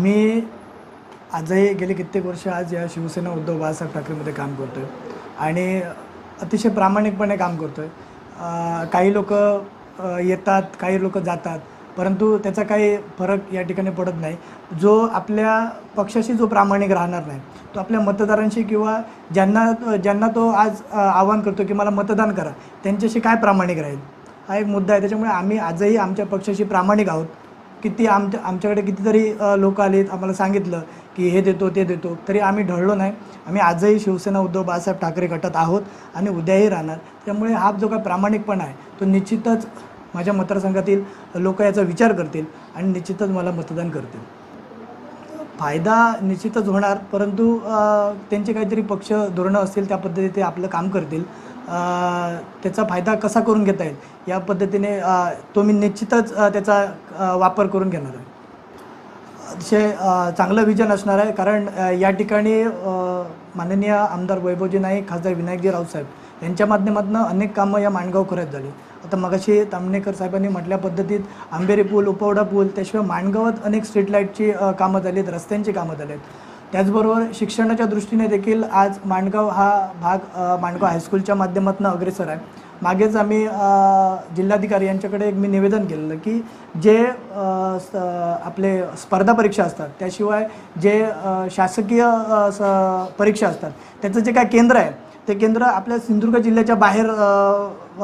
मी आजही गेले कित्येक वर्ष आज या शिवसेना उद्धव बाळासाहेब ठाकरेमध्ये काम करतो आहे आणि अतिशय प्रामाणिकपणे काम करतो आहे काही लोक येतात काही लोक जातात परंतु त्याचा काही फरक या ठिकाणी पडत नाही. जो आपल्या पक्षाशी जो प्रामाणिक राहणार नाही तो आपल्या मतदारांशी किंवा ज्यांना ज्यांना तो आज आवाहन करतो की मला मतदान करा त्यांच्याशी काय प्रामाणिक राहील? हा एक मुद्दा आहे. त्याच्यामुळे आम्ही आजही आमच्या पक्षाशी प्रामाणिक आहोत. किती आमच्या आमच्याकडे कितीतरी लोक आलेत आम्हाला सांगितलं की हे देतो ते देतो. तरी आम्ही ढळलो नाही. आम्ही आजही शिवसेना उद्धव बाळासाहेब ठाकरे गटात आहोत आणि उद्याही राहणार. त्यामुळे हा जो काय प्रामाणिकपणा आहे तो निश्चितच माझ्या मतदारसंघातील लोक याचा विचार करतील आणि निश्चितच मला मतदान करतील. फायदा निश्चितच होणार परंतु त्यांचे काहीतरी पक्ष धोरणं असतील त्या पद्धतीने ते आपलं काम करतील. त्याचा फायदा कसा करून घेता येईल? या पद्धतीने तो मी निश्चितच त्याचा वापर करून घेणार आहे. अतिशय चांगलं विजन असणार आहे. कारण या ठिकाणी माननीय आमदार वैभवजी नाईक खासदार विनायकजी रावसाहेब यांच्या माध्यमातून अनेक कामं या माणगाव खोऱ्यात झाली. आता मगाशी तामणेकर साहेबांनी म्हटल्या पद्धतीत आंबेरी पूल उपवडा पूल त्याशिवाय माणगावात अनेक स्ट्रीट लाईटची कामं कामं झालीत रस्त्यांची कामं झाली आहेत त्याचबरोबर शिक्षणाच्या दृष्टीने देखील आज माणगाव हा भाग मांडगाव माणगाव हायस्कूलच्या माध्यमातून अग्रेसर आहे. मागेच आम्ही जिल्हाधिकारी यांच्याकडे एक मी निवेदन केलेलं की जे आपले स्पर्धा परीक्षा असतात त्याशिवाय जे शासकीय स- परीक्षा असतात त्याचं जे काय केंद्र आहे ते केंद्र आपल्या सिंधुदुर्ग जिल्ह्याच्या बाहेर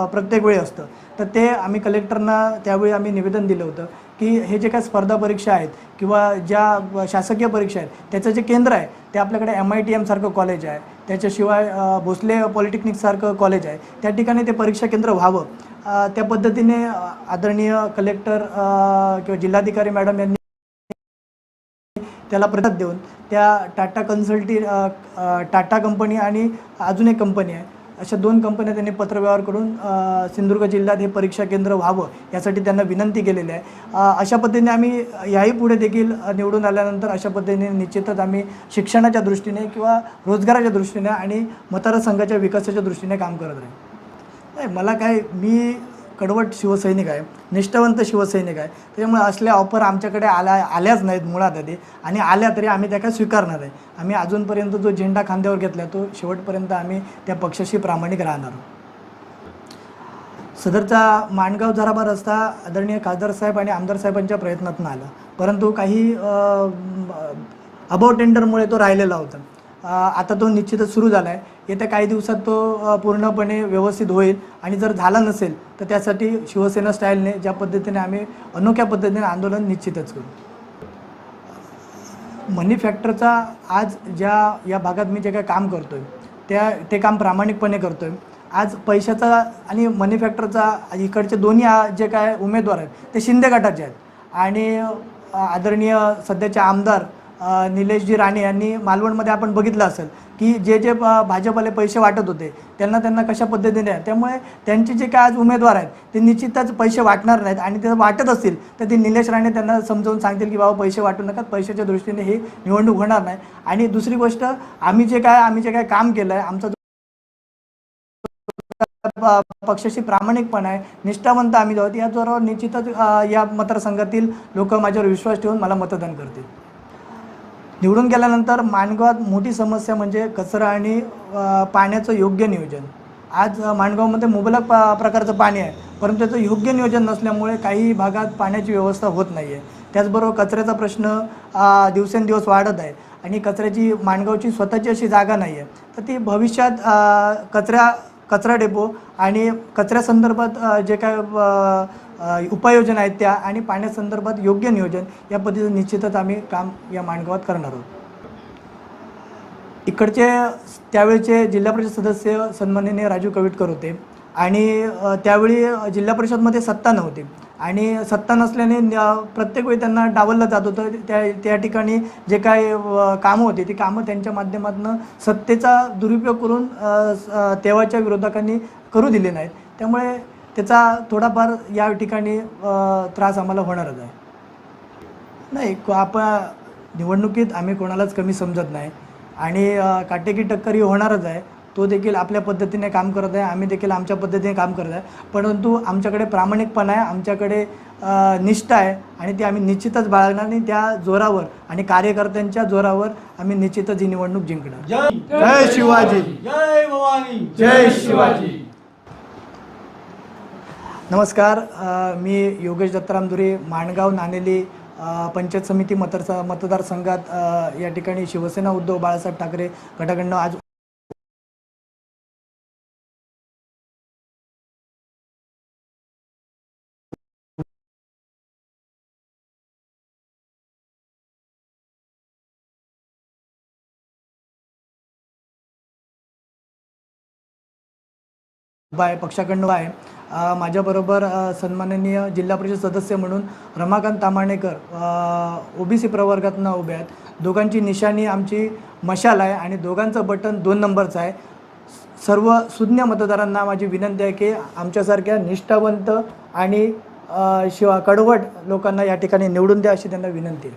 प्रत्येक वेळी असतं. तर ते आम्ही कलेक्टरना त्यावेळी आम्ही निवेदन दिलं होतं. की हे जे काय स्पर्धा परीक्षा आहेत किंवा ज्या शासकीय परीक्षा आहेत त्याचं जे केंद्र आहे ते आपल्याकडे एम आय टी एमसारखं कॉलेज आहे. त्याच्याशिवाय भोसले पॉलिटेक्निकसारखं कॉलेज आहे. त्या ठिकाणी ते परीक्षा केंद्र व्हावं. त्या पद्धतीने आदरणीय कलेक्टर किंवा जिल्हाधिकारी मॅडम यांनी त्याला प्रतिसाद देऊन त्या टाटा कन्सल्टी टाटा कंपनी आणि अजून एक कंपनी आहे. अशा दोन कंपन्या त्यांनी पत्रव्यवहार करून सिंधुदुर्ग जिल्ह्यात हे परीक्षा केंद्र व्हावं यासाठी त्यांना विनंती केलेली आहे. अशा पद्धतीने आम्ही याही पुढे देखील निवडून आल्यानंतर अशा पद्धतीने निश्चितच आम्ही शिक्षणाच्या दृष्टीने किंवा रोजगाराच्या दृष्टीने आणि मतदारसंघाच्या विकासाच्या दृष्टीने काम करत राहील. नाही मला काय मी कडवट शिवसैनिक आहे निष्ठावंत शिवसैनिक आहे. त्याच्यामुळे असल्या ऑफर आमच्याकडे आल्या आल्याच नाहीत मुळात आधी. आणि आल्या तरी आम्ही त्या काय स्वीकारणार आहे आम्ही अजूनपर्यंत जो झेंडा खांद्यावर घेतला तो शेवटपर्यंत आम्ही त्या पक्षाशी प्रामाणिक राहणार आहोत. सदरचा माणगाव जराबा रस्ता आदरणीय खासदार साहेब आणि आमदार साहेबांच्या प्रयत्नातून आला. परंतु काही अबाव टेंडरमुळे तो राहिलेला होता. आता तो निश्चितच सुरू झाला आहे येत्या काही दिवसात तो पूर्णपणे व्यवस्थित होईल. आणि जर झाला नसेल तर त्यासाठी शिवसेना स्टाईलने ज्या पद्धतीने आम्ही अनोख्या पद्धतीने आंदोलन निश्चितच करू. मनी फॅक्टरचा आज ज्या या भागात मी जे काही काम करतो आहे त्या ते काम प्रामाणिकपणे करतो आहे आज पैशाचा आणि मनी फॅक्टरचा इकडचे दोन्ही जे काय उमेदवार आहेत ते शिंदे गटाचे आहेत. आणि आदरणीय सध्याचे आमदार निलेशजी राणे यांनी मालवणमध्ये आपण बघितलं असेल की जे जे ब- पैसे वाटत होते त्यांना त्यांना कशा पद्धतीने त्यामुळे त्यांचे जे काय आज उमेदवार आहेत ते निश्चितच पैसे वाटणार नाहीत आणि ते वाटत असतील तर ते निलेश राणे त्यांना समजावून सांगतील की बाबा पैसे वाटू नका पैशाच्या दृष्टीने ही निवडणूक होणार नाही. आणि दुसरी गोष्ट आम्ही जे काय आम्ही जे काय काम केलं आहे आमचा पक्षाशी प्रामाणिकपणा आहे निष्ठावंत आम्ही जाऊ या जोरावर निश्चितच या मतदारसंघातील लोक माझ्यावर विश्वास ठेवून मला मतदान करतील. निवडून गेल्यानंतर माणगावात मोठी समस्या म्हणजे कचरा आणि पाण्याचं योग्य नियोजन. आज माणगावमध्ये मुबलक प प्रकारचं पाणी आहे परंतु त्याचं योग्य नियोजन नसल्यामुळे काही भागात पाण्याची व्यवस्था होत नाही आहे त्याचबरोबर कचऱ्याचा प्रश्न दिवसेंदिवस वाढत आहे आणि कचऱ्याची माणगावची स्वतःची अशी जागा नाही आहे तर ती भविष्यात कचरा कचऱ्या कचरा डेपो आणि कचऱ्यासंदर्भात जे काय उपाययोजना आहेत त्या आणि पाण्यासंदर्भात योग्य नियोजन या पद्धतीचं निश्चितच आम्ही काम या माणगावात करणार आहोत. इकडचे त्यावेळचे जिल्हा परिषद सदस्य सन्माननीय राजू कविटकर होते आणि त्यावेळी जिल्हा परिषदमध्ये सत्ता नव्हती आणि सत्ता नसल्याने प्रत्येक वेळी त्यांना डावललं जात होतं. त्या त्या ठिकाणी जे काय कामं होती ती कामं त्यांच्या माध्यमातून सत्तेचा दुरुपयोग करून तेव्हाच्या विरोधकांनी करू दिले नाहीत. त्यामुळे त्याचा थोडाफार या ठिकाणी त्रास आम्हाला होणारच आहे. नाही को- आपण निवडणुकीत आम्ही कोणालाच कमी समजत नाही. आणि काटेकी टक्कर ही होणारच आहे. तो देखील आपल्या पद्धतीने काम करत आहे. आम्ही देखील आमच्या पद्धतीने काम करत आहे. परंतु आमच्याकडे प्रामाणिकपणा आहे. आमच्याकडे निष्ठा आहे. आणि ती आम्ही निश्चितच बाळगणार आणि त्या जोरावर आणि कार्यकर्त्यांच्या जोरावर आम्ही निश्चितच ही निवडणूक जिंकणार. जय शिवाजी. जय भवानी. जय शिवाजी. नमस्कार मी योगेश दत्ताराम धुरे माणगाव नानेली पंचायत समिती मतदार मतदारसंघात या ठिकाणी शिवसेना उद्धव बाळासाहेब ठाकरे गटाकडनं आज पक्षाकडनं आहे माझ्याबरोबर सन्माननीय जिल्हा परिषद सदस्य म्हणून रमाकांत तामाणेकर ओबीसी प्रवर्गातनं उभे आहेत. दोघांची निशाणी आमची मशाल आहे आणि दोघांचं बटन दोन नंबरचं आहे. सर्व सुज्ञ मतदारांना माझी विनंती आहे की आमच्यासारख्या निष्ठावंत आणि शिवा कडवट लोकांना या ठिकाणी निवडून द्या अशी त्यांना विनंती आहे.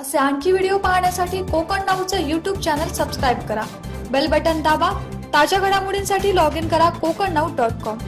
असे आणखी व्हिडिओ पाहण्यासाठी कोकण नाऊचं यूट्यूब चॅनल सबस्क्राईब करा. बेल बटन दाबा. ताज्या घडामोडींसाठी लॉग इन करा कोकण नाऊ डॉट कॉम